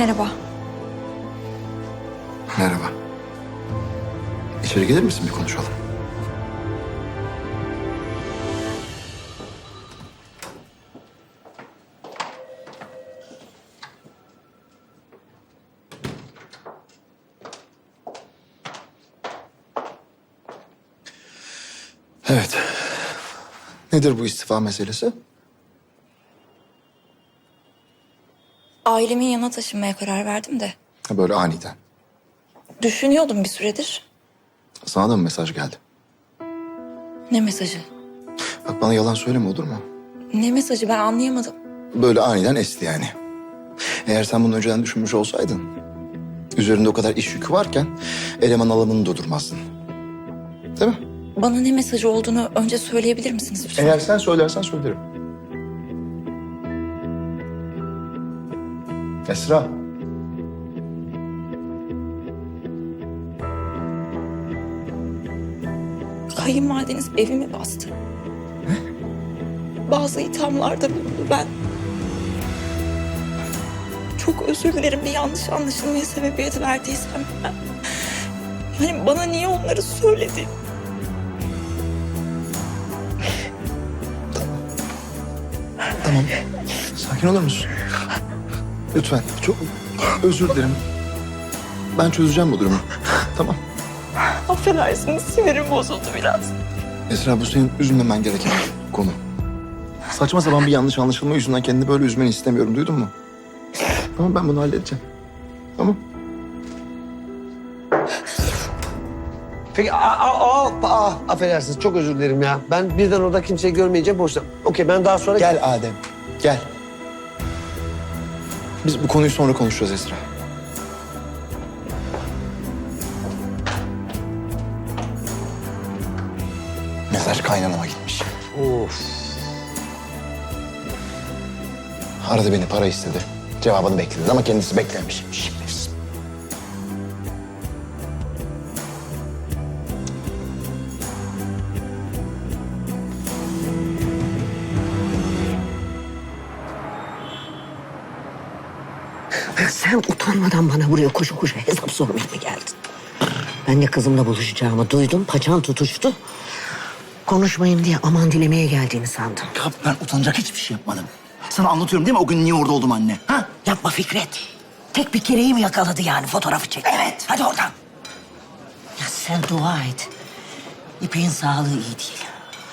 Merhaba. Merhaba. İçeri gelir misin bir konuşalım? Evet. Nedir bu istifa meselesi? Ailemin yanına taşınmaya karar verdim de. Böyle aniden. Düşünüyordum bir süredir. Sana da mı mesaj geldi? Ne mesajı? Bak bana yalan söyleme olur mu? Ne mesajı ben anlayamadım. Böyle aniden esti yani. Eğer sen bunu önceden düşünmüş olsaydın... ...üzerinde o kadar iş yükü varken... ...eleman alımını da durmazdın. Değil mi? Bana ne mesajı olduğunu önce söyleyebilir misiniz lütfen? Eğer sen söylersen söylerim. Esra. Kayınvalideniz evimi bastı. Bazı ithamlarda bulundu ben. Çok özür dilerim bir yanlış anlaşılmaya sebebiyet verdiysem. Yani bana niye onları söyledi? Tamam. Sakin olur musun? Lütfen. Çok özür dilerim. Ben çözeceğim bu durumu. Tamam. Affedersiniz sinirim bozuldu biraz. Esra bu senin üzülmemen gereken konu. Saçma sapan bir yanlış anlaşılma yüzünden kendini böyle üzmeni istemiyorum. Duydun mu? Tamam ben bunu halledeceğim. Tamam. Peki, aa, aa, aa, aa, affedersiniz çok özür dilerim ya. Ben birden orada kimseyi görmeyince boşta. Okey ben daha sonra... Gel Adem. Gel. Biz bu konuyu sonra konuşacağız Esra. Mesaj kaynanama gitmiş. Of. Aradı beni para istedi. Cevabını bekledi ama kendisi beklemiş. Utanmadan bana buraya koşu koşu hesap sormaya mı geldin? Ben de kızımla buluşacağımı duydum. Paçan tutuştu. Konuşmayayım diye aman dilemeye geldiğini sandım. Ya ben utanacak hiçbir şey yapmadım. Sana anlatıyorum değil mi o gün niye orada oldum anne? Ha? Yapma Fikret. Tek bir kereyi mi yakaladı yani fotoğrafı çek? Evet. Hadi oradan. Ya sen dua et. İpek'in sağlığı iyi değil.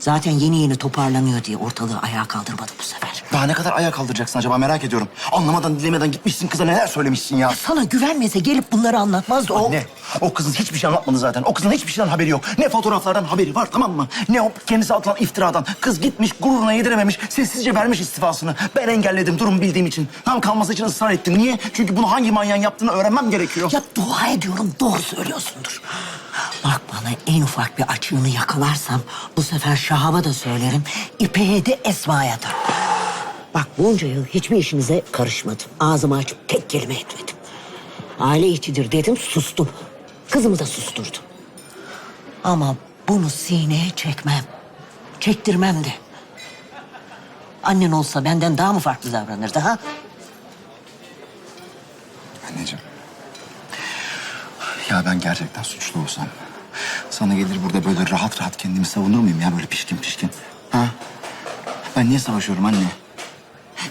Zaten yeni yeni toparlanıyor diye ortalığı ayağa kaldırmadı bu sefer. Daha ne kadar ayağa kaldıracaksın acaba merak ediyorum. Anlamadan dilemeden gitmişsin kıza neler söylemişsin ya. Sana güvenmese gelip bunları anlatmazdı o. Anne, o kızın hiçbir şey anlatmadı zaten. O kızın hiçbir şeyden haberi yok. Ne fotoğraflardan haberi var tamam mı? Ne o kendisi atılan iftiradan. Kız gitmiş gururuna yedirememiş. Sessizce vermiş istifasını. Ben engelledim durum bildiğim için. Tam kalması için ısrar ettim. Niye? Çünkü bunu hangi manyağın yaptığını öğrenmem gerekiyor. Ya dua ediyorum doğru söylüyorsundur. Bana en ufak bir açığını yakalarsam bu sefer Şahab'a da söylerim. İpek'e de Esma'ya da. Bak bunca yıl hiçbir işinize karışmadım. Ağzımı açıp tek kelime etmedim. Aile içidir dedim sustum. Kızımı da susturdum. Ama bunu sineye çekmem. Çektirmem de. Annen olsa benden daha mı farklı davranırdı ha? Anneciğim. Ya ben gerçekten suçlu olsam... ...sana gelir burada böyle rahat rahat kendimi savunur muyum ya böyle pişkin pişkin? Ha? Ben niye savaşıyorum anne?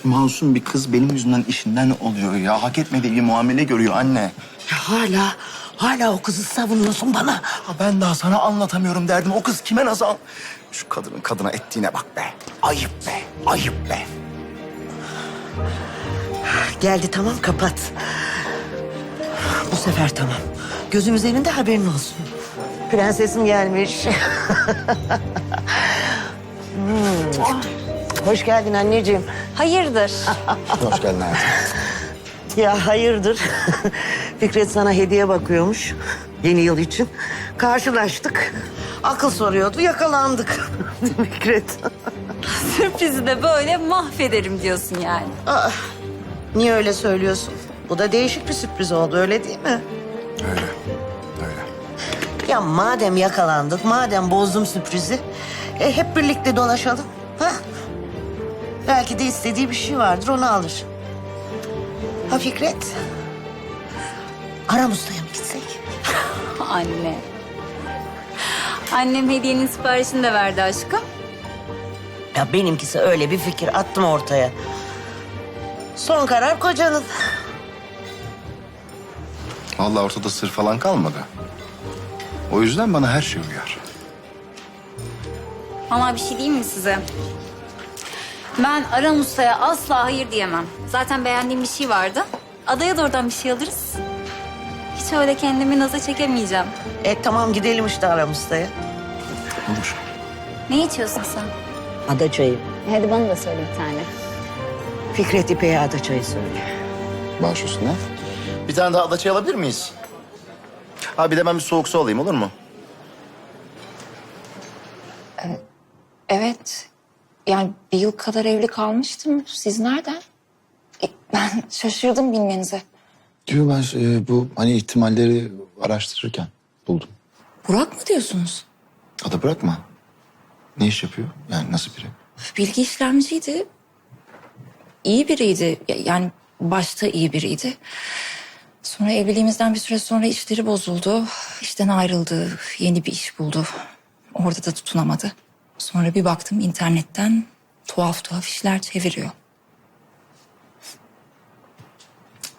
Masum bir kız benim yüzümden işinden oluyor ya. Hak etmediği bir muamele görüyor anne. Ya hala, hala o kızı savunuyorsun bana. Ha ben daha sana anlatamıyorum derdim. O kız kime nasıl... an- Şu kadının kadına ettiğine bak be. Ayıp be, ayıp be. Geldi tamam kapat. Bu sefer tamam. Gözüm üzerinde haberin olsun. Prensesim gelmiş. Hmm. Hoş geldin anneciğim. Hayırdır? Hoş geldin hayatım. Ya hayırdır? Fikret sana hediye bakıyormuş. Yeni yıl için. Karşılaştık. Akıl soruyordu, yakalandık. Fikret. Sürprizi de böyle mahvederim diyorsun yani. Niye öyle söylüyorsun? Bu da değişik bir sürpriz oldu, öyle değil mi? Öyle. Ya madem yakalandık, madem bozdum sürprizi, e, hep birlikte dolaşalım. Ha? Belki de istediği bir şey vardır, onu alır. Ha Fikret? Aram Usta'ya mı gitsek? Anne. Annem hediyenin siparişini de verdi aşkım. Ya benimkisi öyle bir fikir attım ortaya. Son karar kocanın. Vallahi ortada sır falan kalmadı. O yüzden bana her şey uyar. Ama bir şey diyeyim mi size? Ben Aram Usta'ya asla hayır diyemem. Zaten beğendiğim bir şey vardı. Adaya da oradan bir şey alırız. Hiç öyle kendimi naza çekemeyeceğim. E tamam gidelim işte Aram Usta'ya. Olur. Ne içiyorsun sen? Ada çayı. Hadi bana da söyle bir tane. Fikret İpek'e ada çayı söyle. Baş üstüne. Bir tane daha adaçay alabilir miyiz? Ha bir de ben bir soğuk su alayım olur mu? Evet. Yani bir yıl kadar evli kalmıştım. Siz nereden? E, Ben şaşırdım bilmenize. Diyor ben e, bu hani ihtimalleri araştırırken buldum. Burak mı diyorsunuz? Ada bırakma. Ne iş yapıyor? Yani nasıl biri? Bilgi işlemciydi. İyi biriydi. Ya- Yani başta iyi biriydi. Sonra evliliğimizden bir süre sonra işleri bozuldu. İşten ayrıldı. Yeni bir iş buldu. Orada da tutunamadı. Sonra bir baktım internetten tuhaf tuhaf işler çeviriyor.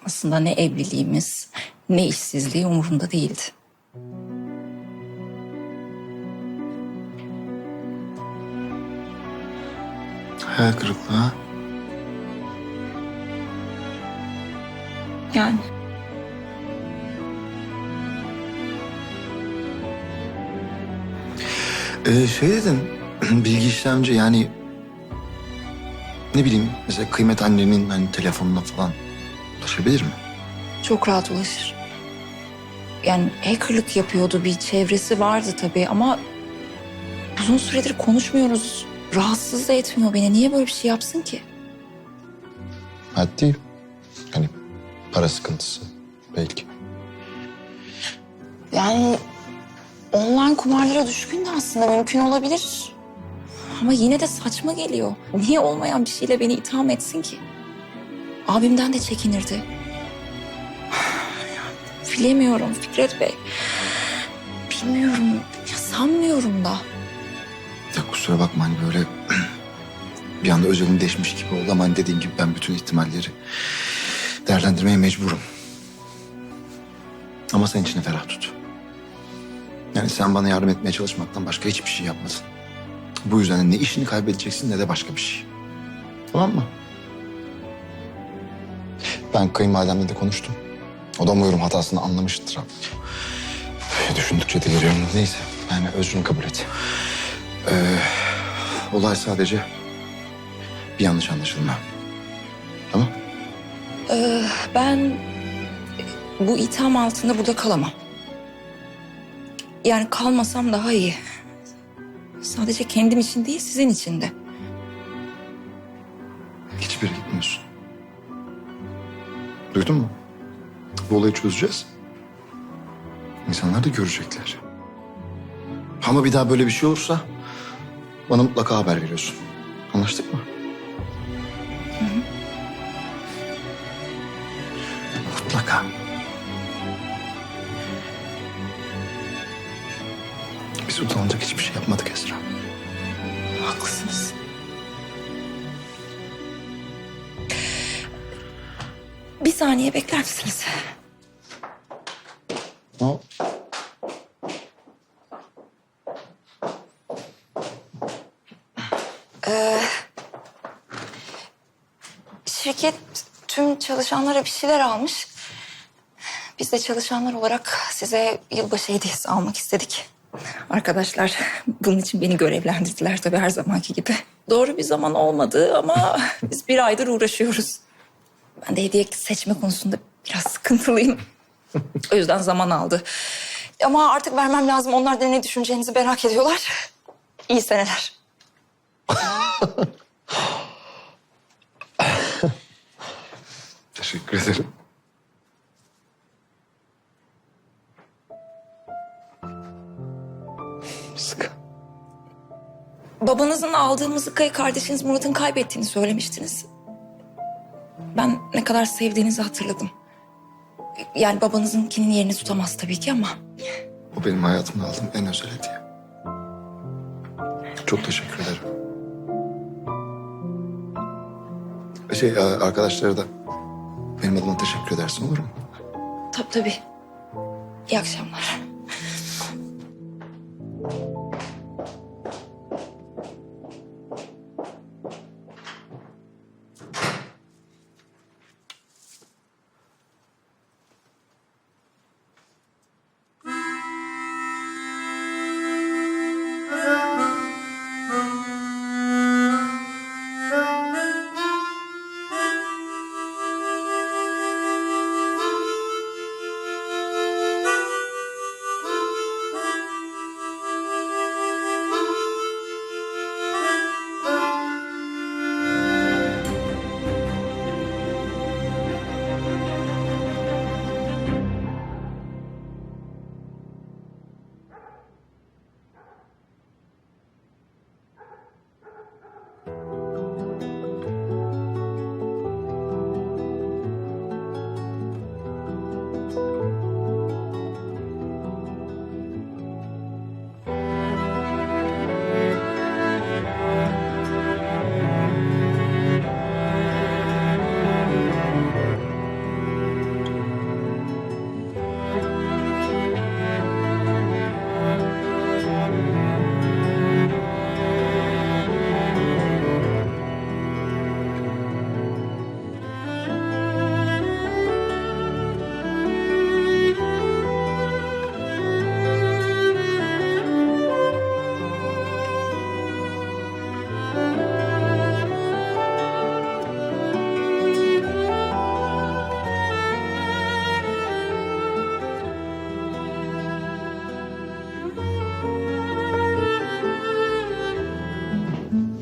Aslında ne evliliğimiz ne işsizliği umurunda değildi. Hayal kırıklığı? Yani Ee, şey dedin, bilgi işlemci yani... Ne bileyim, mesela kıymet annenin hani telefonuna falan ulaşabilir mi? çok rahat ulaşır. Yani hackerlık yapıyordu bir çevresi vardı tabii ama uzun süredir konuşmuyoruz. Rahatsız da etmiyor beni. Niye böyle bir şey yapsın ki? Maddi. Hani para sıkıntısı belki. Yani online kumarlara düşkün de aslında mümkün olabilir. Ama yine de saçma geliyor. Niye olmayan bir şeyle beni itham etsin ki? Abimden de çekinirdi. Bilemiyorum Fikret Bey. Bilmiyorum. Ya sanmıyorum da. Ya kusura bakma hani böyle bir anda özelim değişmiş gibi oldu ama hani dediğin gibi ben bütün ihtimalleri değerlendirmeye mecburum. Ama sen içini ferah tut. Yani sen bana yardım etmeye çalışmaktan başka hiçbir şey yapmadın. Bu yüzden ne işini kaybedeceksin ne de başka bir şey. Tamam mı? Ben kayınvalidemle de konuştum. O da umuyorum hatasını anlamıştır. Üf, Düşündükçe deliriyorum. Neyse yani özrünü kabul et. Ee, olay sadece bir yanlış anlaşılma. Tamam? Ee, ben bu itham altında burada kalamam. Yani kalmasam daha iyi. Sadece kendim için değil sizin için de. Hiçbir gitmiyorsun. Duydun mu? Bu olayı çözeceğiz. İnsanlar da görecekler. Ama bir daha böyle bir şey olursa bana mutlaka haber veriyorsun. Anlaştık mı? Mutlaka. Biz utanacak hiçbir şey yapmadık Esra. Haklısınız. Bir saniye bekler misiniz? O Şirket tüm çalışanlara bir şeyler almış. Biz de çalışanlar olarak size yılbaşı hediyesi almak istedik. Arkadaşlar bunun için beni görevlendirdiler tabii her zamanki gibi. Doğru bir zaman olmadı ama biz bir aydır uğraşıyoruz. Ben de hediye seçme konusunda biraz sıkıntılıyım. o yüzden zaman aldı. Ama artık vermem lazım. Onlar da ne düşüneceğinizi merak ediyorlar. İyi seneler. Teşekkür ederim. Babanızın aldığı mızıkayı kardeşiniz Murat'ın kaybettiğini söylemiştiniz. Ben ne kadar sevdiğinizi hatırladım. Yani babanızınkinin yerini tutamaz tabii ki ama... O benim hayatımda aldığım en özel hediye. Çok teşekkür ederim. Şey arkadaşlara da benim adıma teşekkür edersin olur mu? Tabii tabii. İyi akşamlar.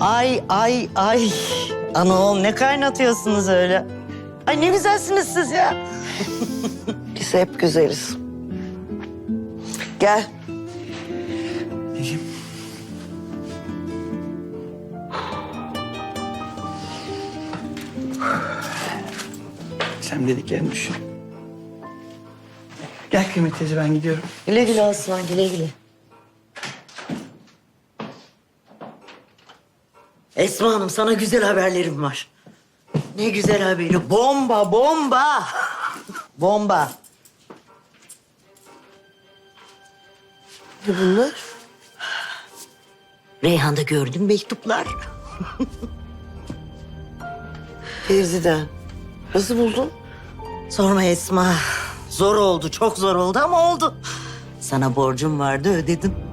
Ay ay ay. Anam ne kaynatıyorsunuz öyle? Ay ne güzelsiniz siz ya. Biz hep güzeliz. Gel. Sen dediklerini düşün. Gel Kıymet teyze ben gidiyorum. Güle güle Osman güle güle. Esma Hanım sana güzel haberlerim var. Ne güzel haberi. Bomba bomba. bomba. Ne bunlar? Reyhan'da gördüm mektuplar. Fevzi'den. Nasıl buldun? Sorma Esma. Zor oldu, çok zor oldu ama oldu. Sana borcum vardı, ödedim.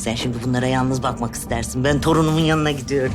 Sen şimdi bunlara yalnız bakmak istersin. Ben torunumun yanına gidiyorum.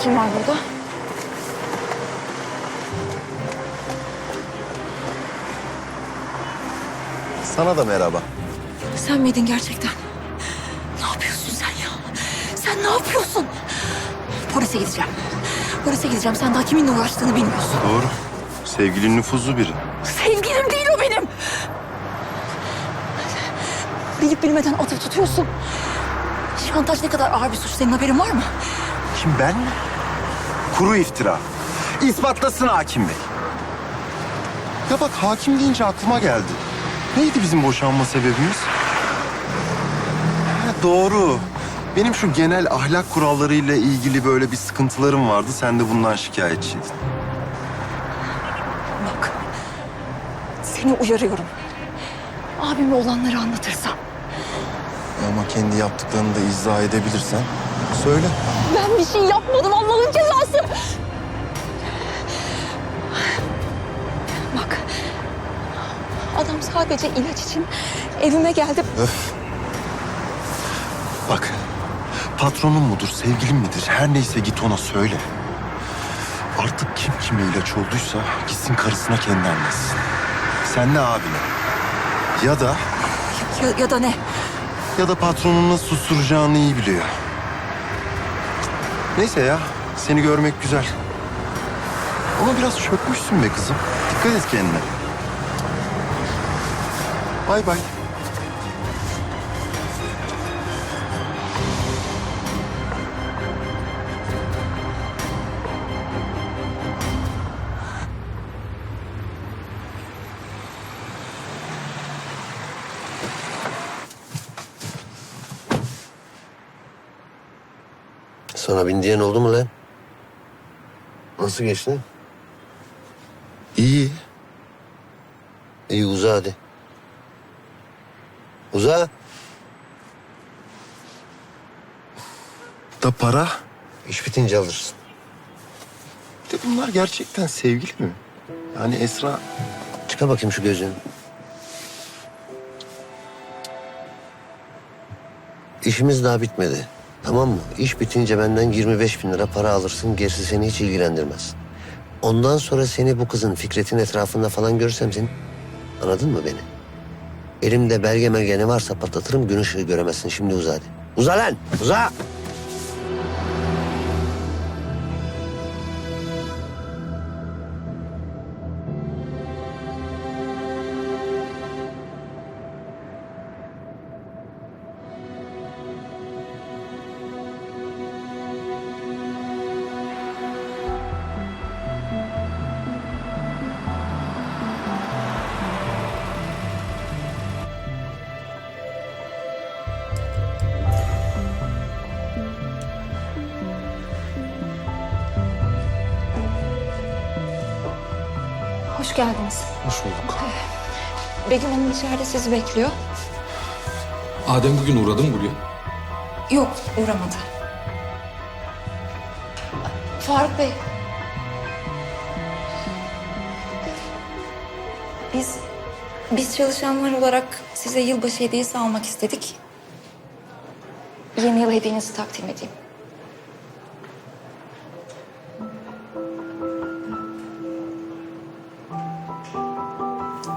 İşin var burada? Sana da merhaba. Sen miydin gerçekten? Ne yapıyorsun sen ya? Sen ne yapıyorsun? Polise gideceğim. Polise gideceğim. Sen daha kiminle uğraştığını bilmiyorsun. Doğru. Sevgilin nüfuzlu biri. Sevgilim değil o benim. Bilip bilmeden atıp tutuyorsun. Şantaj ne kadar ağır bir suç senin haberin var mı? Kim ben mi? Kuru iftira. İspatlasın hakim bey. Ya bak hakim deyince aklıma geldi. Neydi bizim boşanma sebebimiz? Ha, doğru. Benim şu genel ahlak kurallarıyla ilgili böyle bir sıkıntılarım vardı. Sen de bundan şikayetçiydin. Bak. Seni uyarıyorum. Abime olanları anlatırsam. Ama kendi yaptıklarını da izah edebilirsen söyle. Ben bir şey yapmadım Allah'ın cezası. Bak. Adam sadece ilaç için evime geldim. Bak, patronun mudur, sevgilin midir? Her neyse git ona söyle. Artık kim kime ilaç olduysa gitsin karısına kendi anlatsın. Sen de abine. Ya da Ya, ya da ne? ya da patronun nasıl susturacağını iyi biliyor. Neyse ya, seni görmek güzel. Ama biraz çökmüşsün be kızım. Dikkat et kendine. Bay bay. Sana bin diyen oldu mu lan? Nasıl geçti? İyi. İyi uza hadi. Uza. Da para. İş bitince alırsın. De bunlar gerçekten sevgili mi? Yani Esra Çıkar bakayım şu gözünü. İşimiz daha bitmedi. Tamam mı? İş bitince benden 25 bin lira para alırsın. Gerisi seni hiç ilgilendirmez. Ondan sonra seni bu kızın Fikret'in etrafında falan görsem seni... Anladın mı beni? Elimde belge melge ne varsa patlatırım. Gün ışığı göremezsin. Şimdi uza hadi. Uza lan! Uza! Hoş geldiniz. Hoş bulduk. Begüm Hanım içeride sizi bekliyor. Adem bugün uğradı mı buraya? Yok, uğramadı. Faruk Bey. Biz, biz çalışanlar olarak size yılbaşı hediyesi almak istedik. Yeni yıl hediyenizi takdim edeyim.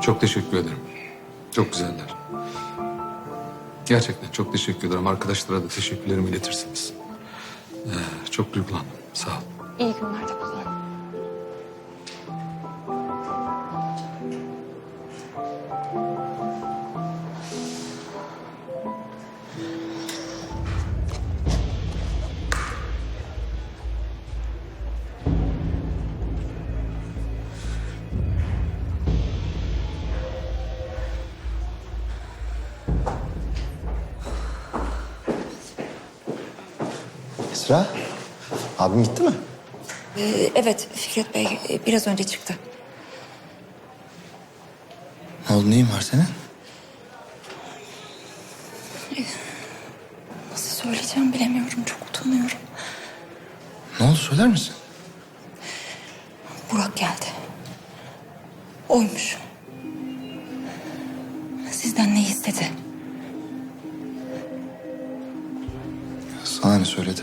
Çok teşekkür ederim. Çok güzeller. Gerçekten çok teşekkür ederim. Arkadaşlara da teşekkürlerimi iletirsiniz. Ee, çok duygulandım. Sağ ol. İyi günler de kullanın. Esra, abim gitti mi? Ee, evet, Fikret Bey e, biraz önce çıktı. Ne oldu, neyin var senin? Nasıl söyleyeceğim bilemiyorum, çok utanıyorum. Ne oldu, söyler misin? Burak geldi. Oymuş. Sizden ne istedi? Sana ne söyledi?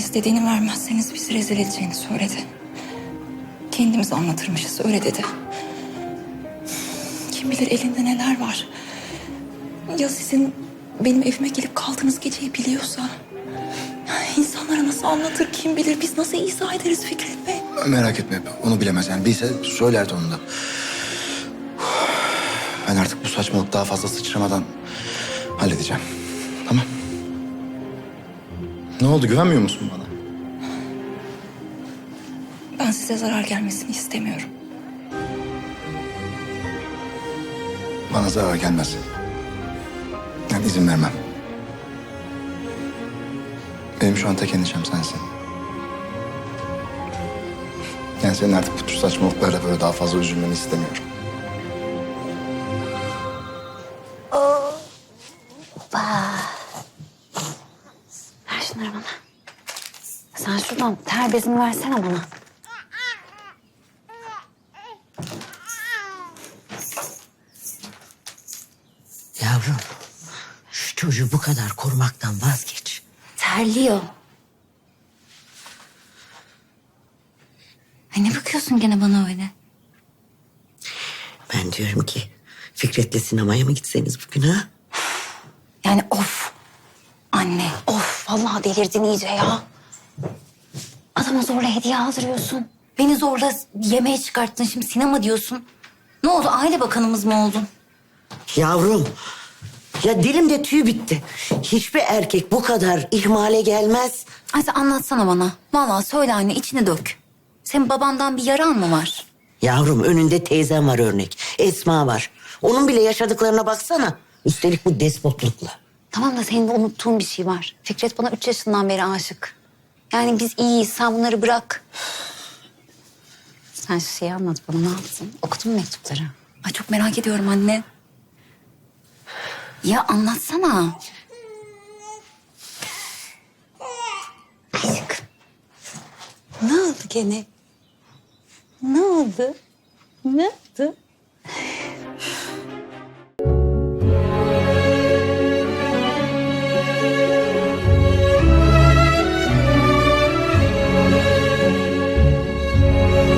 İstediğini vermezseniz bizi rezil edeceğini söyledi. Kendimizi anlatırmışız öyle dedi. Kim bilir elinde neler var. Ya sizin benim evime gelip kaldığınız geceyi biliyorsa... ...insanlara nasıl anlatır kim bilir biz nasıl izah ederiz Fikret Bey? Merak etme, onu bilemez yani. Bilse söylerdi onu da. Ben artık bu saçmalık daha fazla sıçramadan halledeceğim. Ne oldu, güvenmiyor musun bana? Ben size zarar gelmesini istemiyorum. Bana zarar gelmez. Ben izin vermem. Benim şu an tek endişem sensin. Yani senin artık bu tür saçmalıklarla böyle daha fazla üzülmeni istemiyorum. Ver bezimi versene bana. Yavrum, şu çocuğu bu kadar korumaktan vazgeç. Terliyor. Ay ne bakıyorsun gene bana öyle? Ben diyorum ki Fikret'le sinemaya mı gitseniz bugün ha? Yani of. Anne of. Vallahi delirdin iyice ya. Adama zorla hediye aldırıyorsun. Beni zorla yemeğe çıkarttın. Şimdi sinema diyorsun. Ne oldu? Aile bakanımız mı oldun? Yavrum, ya dilimde tüy bitti. Hiçbir erkek bu kadar ihmale gelmez. Ay sen anlatsana bana. Vallahi söyle anne içine dök. Senin babandan bir yaran mı var? Yavrum önünde teyzem var örnek. Esma var. Onun bile yaşadıklarına baksana. Üstelik bu despotlukla. Tamam da senin de unuttuğun bir şey var. Fikret bana üç yaşından beri aşık. Yani biz iyiyiz. Sen bunları bırak. Sen şu şeyi anlat bana. Ne yaptın? Okudun mu mektupları? Ay çok merak ediyorum anne. Ya anlatsana. Aşkım. Ne oldu gene? Ne oldu? Ne oldu?